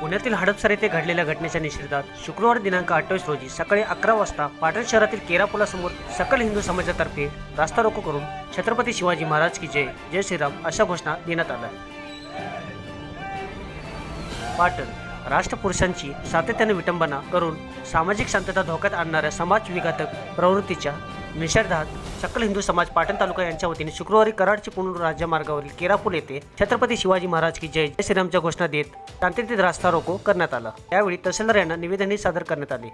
पुण्यातील हडपसर येथे घडलेल्या घटनेच्या निषेधात शुक्रवार दिनांक अठ्ठावीस रोजी सकाळी अकरा वाजता पाटण शहरातील केरा पुलासमोर सकल हिंदू समाजातर्फे रास्ता रोको करून छत्रपती शिवाजी महाराज की जय जय श्रीराम अशा घोषणा देण्यात आल्या. पाटण राष्ट्रपुरुषांची सातत्याने विटंबना करून सामाजिक शांतता धोक्यात आणणाऱ्या समाज विघातक प्रवृत्तीच्या निषेधात सकल हिंदू समाज पाटण तालुका यांच्या वतीने शुक्रवारी कराडची पुणे राज्यमार्गावरील केरापूल येथे छत्रपती शिवाजी महाराज की जय जय श्रीरामच्या घोषणा देत शांततेत रास्ता रोको करण्यात आला. यावेळी तहसीलदार यांना निवेदनही सादर करण्यात आले.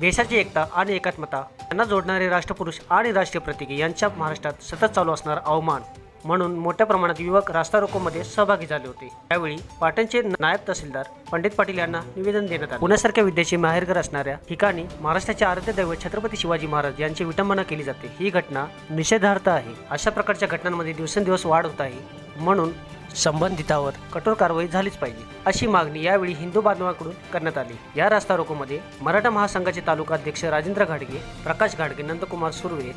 देशाची एकता आणि एकात्मता यांना जोडणारे राष्ट्रपुरुष आणि राष्ट्रीय प्रतीके यांच्या महाराष्ट्रात सतत चालू असणारा अवमान. म्हणून मोठ्या प्रमाणात युवक रास्ता रोकोमध्ये सहभागी झाले होते. त्यावेळी पाटणचे नायब तहसीलदार पंडित पाटील यांना निवेदन देण्यात आले. पुण्यासारख्या विद्येचे माहेरघर असणाऱ्या ठिकाणी महाराष्ट्राचे आराध्य दैवत छत्रपती शिवाजी महाराज यांची विटंबना केली जाते. ही घटना निषेधार्थ आहे. अशा प्रकारच्या घटनांमध्ये दिवसेंदिवस वाढ होत आहे. म्हणून संबंधितावर कठोर कारवाई झालीच पाहिजे अशी मागणी यावेळी हिंदू बांधवांकडून करण्यात आली. या रास्ता रोकोमध्ये मराठा महासंघाचे तालुका अध्यक्ष राजेंद्र घाडगे प्रकाश घाडगे नंदकुमार सुर्वे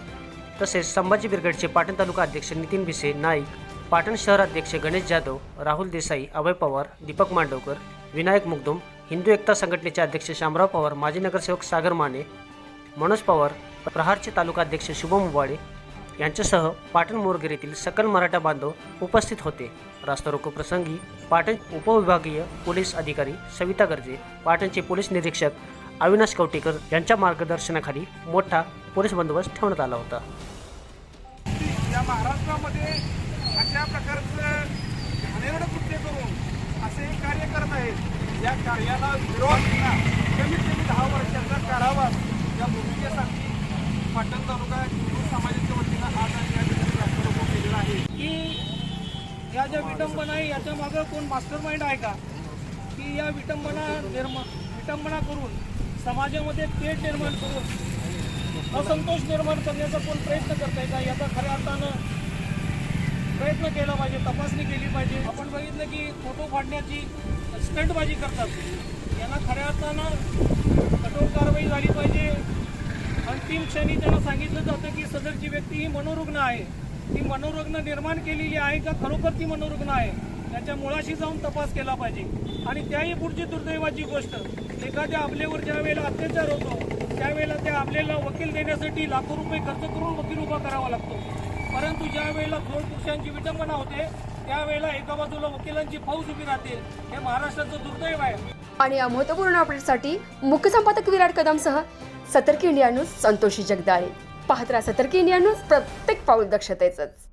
तसेच संभाजी ब्रिगेडचे पाटण तालुका अध्यक्ष नितीन भिसे नाईक पाटण शहर अध्यक्ष गणेश जाधव राहुल देसाई अभय पवार दीपक मांडवकर विनायक मुगदुम हिंदू एकता संघटनेचे अध्यक्ष शामराव पवार माजी नगरसेवक सागर माने मनोज पवार प्रहारचे तालुका अध्यक्ष शुभम उबाळे यांच्यासह पाटण मोरगिरीतील येथील सकल मराठा बांधव उपस्थित होते. रास्ता रोको प्रसंगी पाटण उपविभागीय पोलीस अधिकारी सविता गर्जे पाटणचे पोलीस निरीक्षक अविनाश कवटेकर यांच्या मार्गदर्शनाखाली मोठा पोलीस बंदोबस्त ठेवण्यात आला होता. या महाराष्ट्रामध्ये अशा प्रकारचं घाणेरडं कृत्य करून असे कार्य करत आहेत. या कार्याला विरोध कमीत कमी दहा वर्षाचा कारावास या भूमिकेसाठी पाटण तालुका हिंदू समाजाच्या वतीनं आज आणि या ठिकाणी केलेला आहे. की या ज्या विटंबना आहे याच्या मागं कोण मास्टर माइंड आहे का? की या विटंबना निर्मा विटंबना करून समाजामध्ये तेढ निर्माण करून असंतोष निर्माण करण्याचा कोण प्रयत्न करताय का? याचा खऱ्या अर्थानं प्रयत्न केला पाहिजे तपासणी केली पाहिजे. आपण बघितलं की फोटो फाडण्याची स्टंटबाजी करतात. यांना खऱ्या अर्थानं कठोर कारवाई झाली पाहिजे. अंतिम क्षणी त्यांना सांगितलं जातं की सदरची व्यक्ती ही मनोरुग्ण आहे. ती मनोरुग्ण निर्माण केलेली आहे का? खरोखर ती मनोरुग्ण आहे? त्याच्या मुळाशी जाऊन तपास केला पाहिजे. आणि त्याही पुढची दुर्दैवाची गोष्ट एखाद्या आपल्यावर ज्या वेळेला अत्याचार होतो त्यावेळेला त्या आपल्याला वकील देण्यासाठी लाखो रुपये खर्च करून वकील उभा करावा लागतो. परंतु ज्या वेळेला थोर पुरुषांची विटंबना होते त्यावेळेला एका बाजूला वकिलांची फौज उभी राहते. हे महाराष्ट्राचं दुर्दैव आहे. आणि या महत्त्वपूर्ण अपडेटसाठी मुख्य संपादक विराट कदमसह सतर्क इंडिया न्यूज संतोषी जगदाळे. पाहत राहा सतर्क इंडिया न्यूज प्रत्येक पाऊल दक्षतेचंच.